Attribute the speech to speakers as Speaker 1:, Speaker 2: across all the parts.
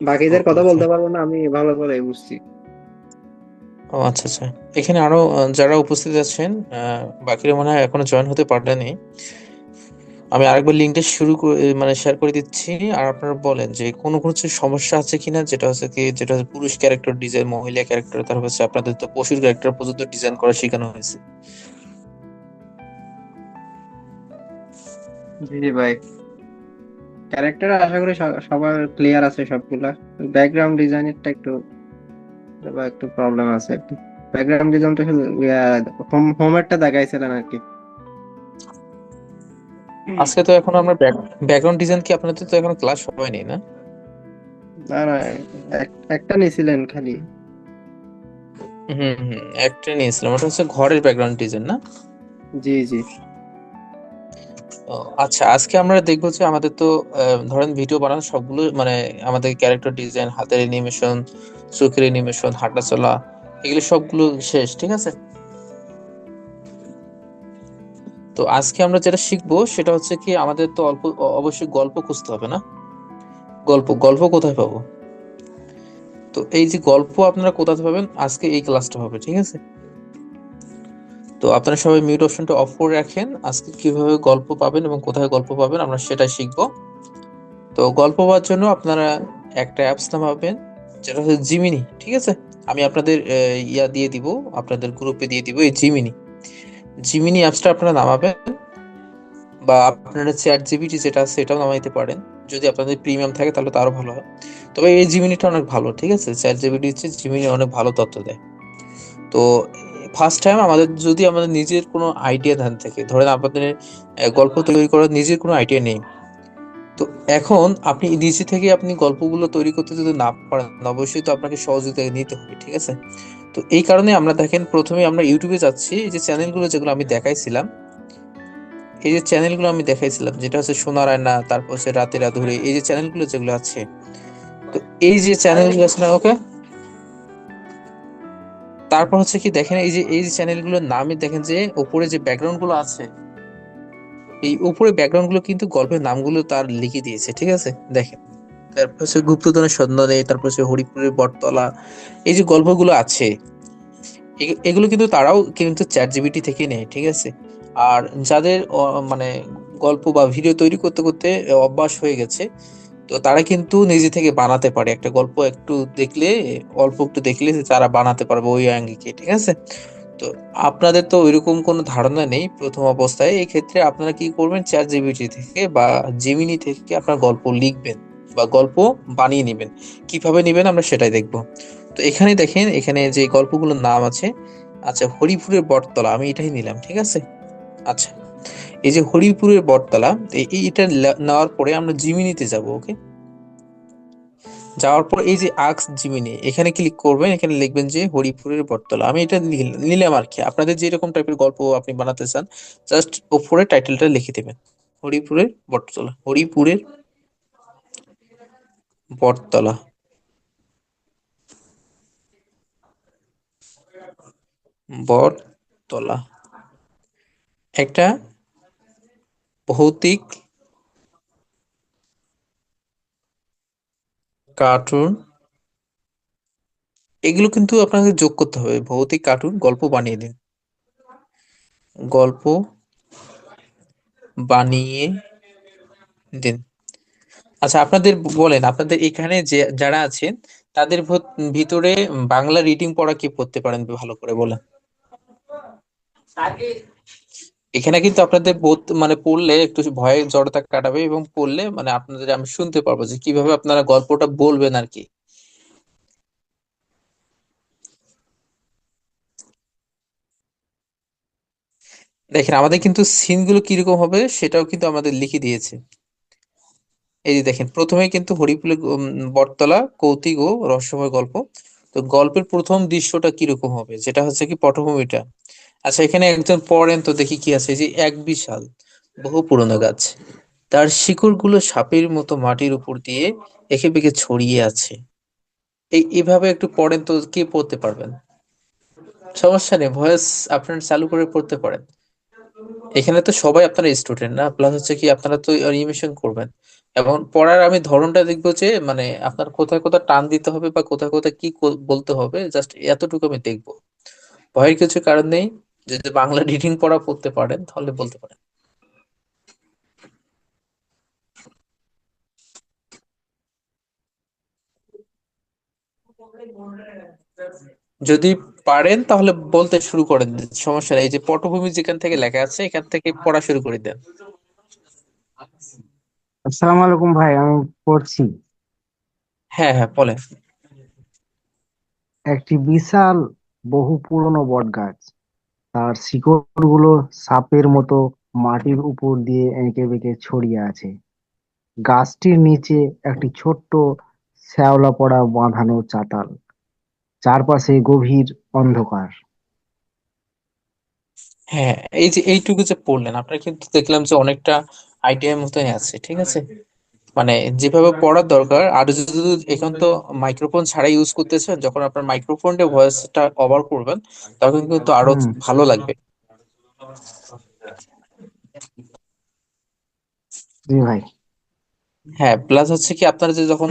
Speaker 1: বাকিদের কথা বলতে পারব না আমি ভালো করে বুঝছি।
Speaker 2: ও আচ্ছা আচ্ছা। এখানে আরও যারা উপস্থিত আছেন বাকিরা মনে হয় এখনও জয়েন হতে পারেনি আমি আরেকবার লিঙ্কটা শুরু করে মানে শেয়ার করে দিচ্ছি। আর আপনারা বলেন যে কোনো কোনো সমস্যা আছে কিনা যেটা হচ্ছে কি যেটা হচ্ছে পুরুষ ক্যারেক্টার ডিজাইন মহিলা ক্যারেক্টার তার হচ্ছে আপনাদের তো পশুর ক্যারেক্টার পর্যন্ত ডিজাইন করা শেখানো হয়েছে।
Speaker 1: জি ভাই। ক্যারেক্টার আশা করি সবার ক্লিয়ার আছে সবগুলা। ব্যাকগ্রাউন্ড ডিজাইনেরটা একটু একটু প্রবলেম আছে একটু ব্যাকগ্রাউন্ড ডিজাইনটা শুধু হোম হোমেরটা দেখাইছিলেন আর কি।
Speaker 2: আজকে তো এখন আমরা ব্যাকগ্রাউন্ড ডিজাইন কি আপনাদের তো এখন ক্লাস হয়নি না?
Speaker 1: না না এক- একটা নিয়েছিলেন খালি।
Speaker 2: হুম হুম একটা নিয়েছিলাম। ওটা হচ্ছে ঘরের ব্যাকগ্রাউন্ড ডিজাইন না?
Speaker 1: জি জি।
Speaker 2: আচ্ছা আজকে আমরা দেখব যে আমাদের তো ধরেন ভিডিও বানানো সবগুলো মানে আমাদের ক্যারেক্টার ডিজাইন হাতের অ্যানিমেশন চোখের অ্যানিমেশন হাঁটা চলা, এগুলো সবগুলো শেষ, ঠিক আছে? তো আজকে আমরা যেটা শিখব সেটা হচ্ছে কি আমাদের তো অল্প অবশ্যই গল্প খুঁজতে হবে না? গল্প গল্প কোথায় পাবো? তো এই যে গল্প আপনারা কোথায় পাবেন, আজকে এই ক্লাসটা হবে, ঠিক আছে? তো আপনারা সবাই মিউট অপশনটা অফ করে রাখেন। আজকে কীভাবে গল্প পাবেন এবং কোথায় গল্প পাবেন আমরা সেটা শিখব। তো গল্প পাওয়ার জন্য আপনারা একটা অ্যাপস নামাবেন, যেটা হচ্ছে জিমিনি ঠিক আছে? আমি আপনাদের ইয়া দিয়ে দিব, আপনাদের গ্রুপে দিয়ে দিব এই জিমিনি জিমিনি অ্যাপসটা আপনারা নামাবেন বা আপনারা চ্যাট জিবিটি যেটা আছে সেটাও নামাইতে পারেন। যদি আপনাদের প্রিমিয়াম থাকে তাহলে তো আরও ভালো হয়। তবে এই জিমিনিটা অনেক ভালো, ঠিক আছে? চ্যাট জিপিটি হচ্ছে জিমিনি অনেক ভালো তথ্য দেয়। তো ফার্স্ট টাইম আমাদের যদি আমাদের নিজের কোনো আইডিয়া ধ্যান থেকে, ধরেন আপনাদের গল্প তৈরি করার নিজের কোনো আইডিয়া নেই। তো এখন আপনি নিজে থেকে আপনি গল্পগুলো তৈরি করতে যদি না পারেন, অবশ্যই তো আপনাকে সহযোগিতা নিতে হবে, ঠিক আছে? তো এই কারণে আমরা দেখেন প্রথমে আমরা ইউটিউবে যাচ্ছি, এই যে চ্যানেলগুলো যেগুলো আমি দেখাইছিলাম, এই যে চ্যানেলগুলো আমি দেখাইছিলাম, যেটা হচ্ছে সোনার আয়না তারপর হচ্ছে রাতের আধুরে এই যে চ্যানেলগুলো যেগুলো আছে, তো এই যে চ্যানেলগুলো আছে না, ওকে? তারপর হচ্ছে কি দেখেন, এই যে এই যে চ্যানেলগুলোর নামে দেখেন যে উপরে যে ব্যাকগ্রাউন্ডগুলো আছে, এই উপরে ব্যাকগ্রাউন্ডগুলো কিন্তু গল্পের নামগুলো তার লিখে দিয়েছে, ঠিক আছে? দেখেন, তারপর হচ্ছে গুপ্তধনের সন্ধানে, তারপর হচ্ছে হরিপুরের বটতলা, এই যে গল্পগুলো আছে এগুলো কিন্তু তারাও কিন্তু চ্যাট জিবিটি থেকে নেয়, ঠিক আছে? আর যাদের মানে গল্প বা ভিডিও তৈরি করতে করতে অভ্যাস হয়ে গেছে তো তারা কিন্তু নিজে থেকে বানাতে পারে। একটা গল্প একটু দেখলে, অল্প একটু দেখলে তারা বানাতে পারবে ওই আঙ্গিকে, ঠিক আছে? তো আপনাদের তো ওইরকম কোনো ধারণা নেই প্রথম অবস্থায়। এই ক্ষেত্রে আপনারা কি করবেন? চ্যাট জিবিটি থেকে বা জেমিনি থেকে আপনার গল্প লিখবেন বা গল্প বানিয়ে নেবেন। কীভাবে নেবেন আমরা সেটাই দেখব। তো এখানে দেখেন, এখানে যে গল্পগুলোর নাম আছে আচ্ছা হরিপুরের বটতলা, আমি এটাই নিলাম, ঠিক আছে? আচ্ছা এই যে হরিপুরের বটতলা, এই এই- এটা নেওয়ার পরে আমরা জিমিনিতে যাব ওকে যাওয়ার পর এই যে আক্স জিমিনি, এখানে ক্লিক করবেন, এখানে লিখবেন যে হরিপুরের বটতলা। আমি এটা নিলাম আর কি। আপনাদের যেরকম টাইপের গল্প আপনি বানাতে চান জাস্ট উপরে টাইটেলটা লিখে দেবেন, হরিপুরের বটতলা হরিপুরের বটতলা। বটতলা। একটা ভৌতিক কার্টুন এগুলো কিন্তু আপনাকে যোগ করতে হবে। ভৌতিক কার্টুন গল্প বানিয়ে দিন। গল্প বানিয়ে দিন। আচ্ছা আপনাদের বলেন, আপনাদের এখানে যে, যারা আছেন, তাদের ভত- ভিতরে বাংলা রিডিং পড়া কি পড়তে পারেন ভালো করে বলেন? এখানে কিন্তু আপনাদের বোধ মানে পড়লে একটু ভয়ে জড়তা কাটাবে এবং পড়লে মানে আপনাদের আমি শুনতে পারব যে কীভাবে আপনারা গল্পটা বলবেন আর কি। দেখেন আমাদের কিন্তু সিনগুলো কীরকম হবে সেটাও কিন্তু আমাদের লিখে দিয়েছে। এই যে দেখেন প্রথমে কিন্তু হরিপুলের উম, বটতলা কৌতিক ও রহস্যময় গল্প। তো গল্পের প্রথম দৃশ্যটা কীরকম হবে? যেটা হচ্ছে কি পটভূমিটা। আচ্ছা এখানে একজন পড়েন তো দেখি কি আছে যে এক বিশাল, বহু পুরনো গাছ। তার শিকড়গুলো সাপের মতো মাটির উপর দিয়ে একে বেঁকে ছড়িয়ে আছে। এই, এভাবে একটু পড়েন তো কে পড়তে পারবেন? সমস্যা নেই, ভয়েস আপনারা চালু করে পড়তে পারেন। এখানে তো সবাই আপনারা স্টুডেন্ট না প্লাস হচ্ছে কি আপনারা তো অ্যানিমেশন করবেন। এবং পড়ার আমি ধরনটা দেখব যে মানে আপনার কোথায় কোথায় টান দিতে হবে বা কোথায় কোথায় কি বলতে হবে জাস্ট এতটুকু আমি দেখব। ভয়ের কিছু কারণ নেই। যদি বাংলা রিডিং পড়া পড়তে পারেন তাহলে বলতে পারেন। যদি পারেন তাহলে বলতে শুরু করেন সমস্যা নেই। এই যে পটভূমি যেখান থেকে লেখা আছে এখান থেকে পড়া শুরু করে দেন।
Speaker 3: আসসালামু আলাইকুম ভাই আমি পড়ছি।
Speaker 2: হ্যাঁ হ্যাঁ বলেন।
Speaker 3: একটি বিশাল বহু পুরনো বটগাছ। তার শিকড়গুলো সাপের মতো মাটির উপর দিয়ে এঁকে বেঁকে ছড়িয়ে আছে। গাছটির নিচে একটি ছোট্ট শ্যাওলা পড়া বাঁধানো চাতাল। চারপাশে গভীর অন্ধকার।
Speaker 2: হ্যাঁ এই যে এইটুকু যে পড়লেন, আপনার কিন্তু দেখলাম যে অনেকটা আইডিয়ার মতোই আছে, ঠিক আছে? মানে যেভাবে পড়ার দরকার আর যদি এখন তো মাইক্রোফোন ছাড়া ইউজ করতেছেন যখন আপনার মাইক্রোফোন দিয়ে ভয়েসটা কভার করবেন তখন কিন্তু
Speaker 3: আরও
Speaker 2: ভালো লাগবে।
Speaker 3: জি ভাই।
Speaker 2: হ্যাঁ প্লাস হচ্ছে কি আপনার যে যখন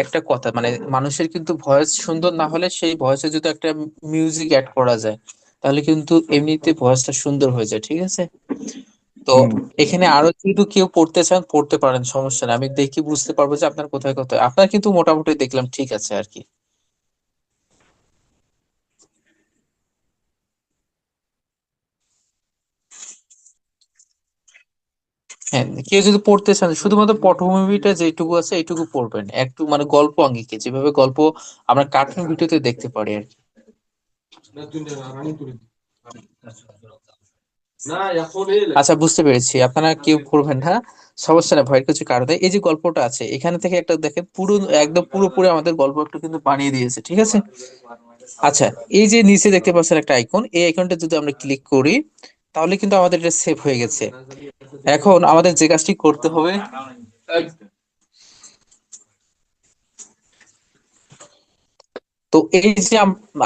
Speaker 2: একটা কথা মানে মানুষের কিন্তু ভয়েস সুন্দর না হলে সেই ভয়েসে যদি একটা মিউজিক অ্যাড করা যায় তাহলে কিন্তু এমনিতে ভয়েসটা সুন্দর হয়ে যায় ঠিক আছে? তো এখানে আরও কিন্তু কেউ পড়তে চান পড়তে পারেন সমস্যা নেই। আমি দেখি বুঝতে পারব যে আপনার কোথায় কোথায়। আপনার কিন্তু মোটামুটি দেখলাম ঠিক আছে আর কি। হ্যাঁ কেউ যদি পড়তে চান শুধুমাত্র পটভূমিটা যেটুকু আছে এইটুকু পড়বেন। একটু মানে গল্প আঙ্গিকে যেভাবে গল্প আমরা কার্টুন ভিডিওতে দেখতে পারি আর কি। আচ্ছা বুঝতে পেরেছি। আপনারা কেউ করবেন না, সমস্যা না ভয়ের কিছু কারণে এই যে গল্পটা আছে, এখানে থেকে একটা দেখেন, পুরো, একদম পুরোপুরি আমাদের গল্প একটু কিন্তু বানিয়ে দিয়েছে, ঠিক আছে? আচ্ছা এই যে নিচে দেখতে পাচ্ছেন একটা আইকন এই আইকনটা যদি আমরা ক্লিক করি, তাহলে কিন্তু আমাদের এটা সেভ হয়ে গেছে। এখন আমাদের যে কাজটি করতে হবে, তো এই যে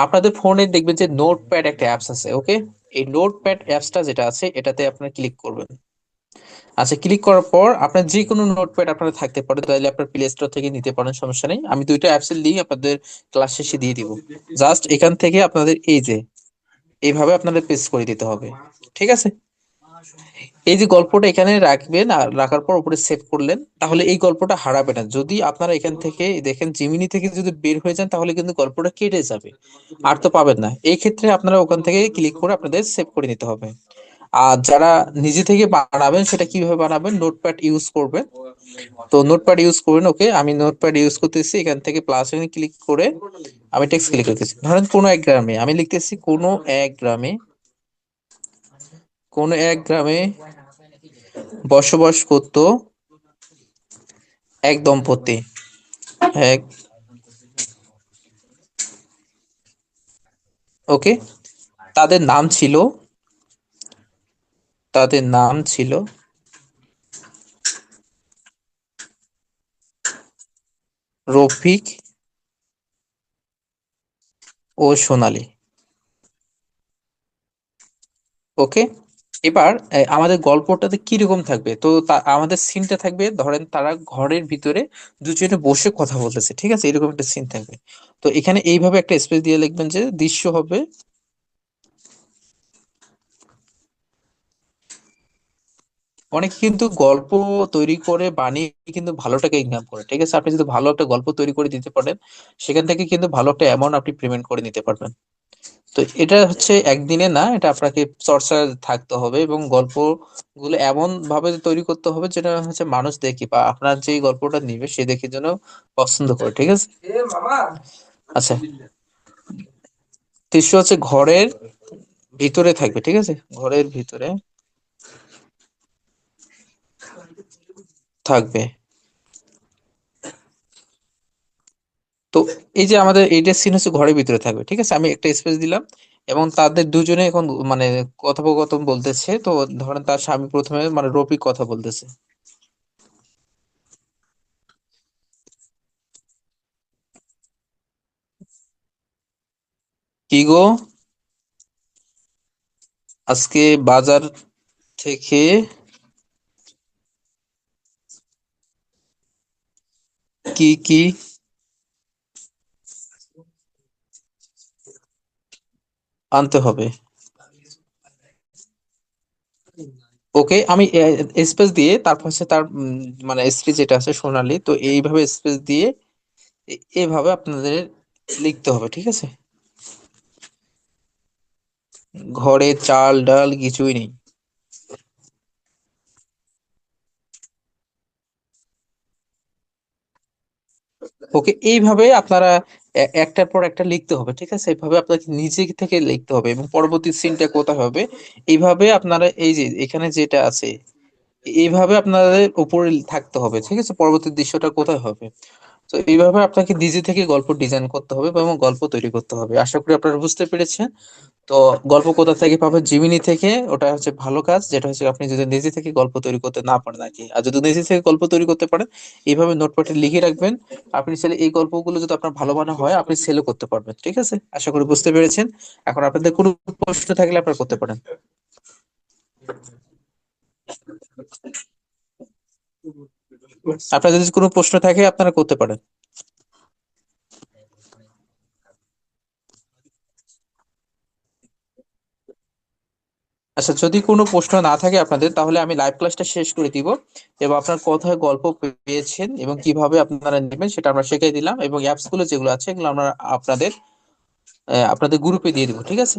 Speaker 2: আপনাদের ফোনে দেখবেন যে নোটপ্যাড একটা অ্যাপস আছে ওকে এই নোটপ্যাড অ্যাপসটা যেটা আছে, এটাতে আপনারা ক্লিক করবেন। আচ্ছা ক্লিক করার পর আপনার যে কোনো নোটপ্যাড আপনার থাকতে পারে, তাহলে আপনার প্লে স্টোর থেকে নিতে পারেন, সমস্যা নেই। আমি দুইটা অ্যাপসের লিঙ্ক আপনাদের ক্লাস শেষে দিয়ে দিব। জাস্ট এখান থেকে আপনাদের এই যে, এইভাবে আপনাদের পেস্ট করে দিতে হবে। ঠিক আছে? এই যে গল্পটা এখানে রাখবেন আর রাখার পর উপরে সেভ করলেন, তাহলে এই গল্পটা হারাবে না। যদি আপনারা এখান থেকে দেখেন জিমিনি থেকে যদি বের হয়ে যান, তাহলে কিন্তু গল্পটা কেটে যাবে, আর তো পাবেন না। এই ক্ষেত্রে আপনারা ওখান থেকে ক্লিক করে আপনাদের সেভ করে নিতে হবে। আর যারা নিজে থেকে বানাবেন, সেটা কীভাবে বানাবেন? নোটপ্যাড ইউজ করবেন। তো নোটপ্যাড ইউজ করবেন ওকে আমি নোটপ্যাড ইউজ করতেছি, এখান থেকে প্লাস ক্লিক করে আমি টেক্সট ক্লিক করতেছি। ধরেন কোনো এক গ্রামে, আমি লিখতেছি কোনো এক গ্রামে কোনো এক গ্রামে বসবাস করত এক দম্পতি। এক ওকে? তাদের নাম ছিল তাদের নাম ছিল রফিক ও সোনালী। ওকে? এবার আমাদের গল্পটাতে কীরকম থাকবে? তো আমাদের সিনটা থাকবে, ধরেন তারা ঘরের ভিতরে দুজনে বসে কথা বলতেছে, ঠিক আছে? এরকম একটা সিন থাকবে। তো এখানে এইভাবে একটা স্পেস দিয়ে লিখবেন যে, দৃশ্য হবে অনেকে কিন্তু গল্প তৈরি করে, বানিয়ে কিন্তু ভালো টাকা ইনকাম করে, ঠিক আছে? আপনি যদি ভালো একটা গল্প তৈরি করে দিতে পারেন, সেখান থেকে কিন্তু ভালো একটা অ্যামাউন্ট আপনি পেমেন্ট করে নিতে পারবেন। তো এটা হচ্ছে একদিনে না এটা আপনাকে চর্চা থাকতে হবে এবং গল্পগুলো এমন ভাবে তৈরি করতে হবে যেটা হচ্ছে মানুষ দেখে বা আপনার যে গল্পটা নিবে সে দেখে যেন পছন্দ করে ঠিক আছে? আচ্ছা। দৃশ্য হচ্ছে ঘরের ভিতরে থাকবে ঠিক আছে? ঘরের ভিতরে থাকবে। তো এই যে আমাদের এইটার সিন হচ্ছে ঘরের ভিতরে থাকবে, ঠিক আছে? আমি একটা স্পেস দিলাম এবং তাদের দুজনে এখন মানে কথোপকথন বলতেছে। তো ধরেন তার স্বামী প্রথমে মানে রফিক কথা বলতেছে। কি গো? আজকে বাজার থেকে কি কি আনতে হবে। ওকে, আমি স্পেস দিয়ে তারপর হচ্ছে তার মানে স্ত্রী যেটা আছে সোনালী, তো এইভাবে স্পেস দিয়ে এ- এইভাবে আপনাদের লিখতে হবে, ঠিক আছে? ঘরে চাল, ডাল কিছুই নেই। ওকে, এইভাবে আপনারা একটার পর একটা লিখতে হবে, ঠিক আছে? এইভাবে আপনাকে নিজে থেকে লিখতে হবে এবং পরবর্তী সিনটা কোথায় হবে? এইভাবে আপনারা, এই যে এখানে যেটা আছে এইভাবে আপনাদের উপরে থাকতে হবে, ঠিক আছে? পরবর্তী দৃশ্যটা কোথায় হবে? তো এইভাবে আপনাকে নিজে থেকে গল্প ডিজাইন করতে হবে এবং গল্প তৈরি করতে হবে। আশা করি আপনারা বুঝতে পেরেছেন। তো গল্প কোথা থেকে পাবেন? জিমিনি থেকে। ওটা হচ্ছে ভালো কাজ, যেটা হচ্ছে আপনি যদি নিজে থেকে গল্প তৈরি করতে না পারেন আর কি আর যদি নিজে থেকে গল্প তৈরি করতে পারেন, এইভাবে নোটপ্যাডে লিখে রাখবেন। আপনি চাইলে এই গল্পগুলো যদি আপনার ভালো মনে হয়, আপনি সেলও করতে পারবেন। ঠিক আছে? আশা করি বুঝতে পেরেছেন। এখন আপনাদের কোনো প্রশ্ন থাকলে আপনারা করতে পারেন। আপনার যদি কোনো প্রশ্ন থাকে, আপনারা করতে পারেন। আচ্ছা যদি কোনো প্রশ্ন না থাকে আপনাদের, তাহলে আমি লাইভ ক্লাসটা শেষ করে দিব। এবং আপনার কোথায় গল্প পেয়েছেন এবং কীভাবে আপনারা নেবেন, সেটা আমরা শিখিয়ে দিলাম। এবং অ্যাপসগুলো যেগুলো আছে, এগুলো আমরা আপনাদের আপনাদের গ্রুপে দিয়ে দিব, ঠিক আছে?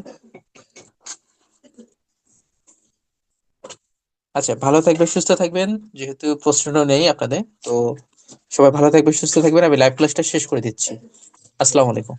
Speaker 2: আচ্ছা ভালো থাকবেন, সুস্থ থাকবেন। যেহেতু প্রশ্ন নেই আপনাদের, তো সবাই ভালো থাকবেন, সুস্থ থাকবেন। আমি লাইভ ক্লাসটা শেষ করে দিচ্ছি। আসসালামু আলাইকুম।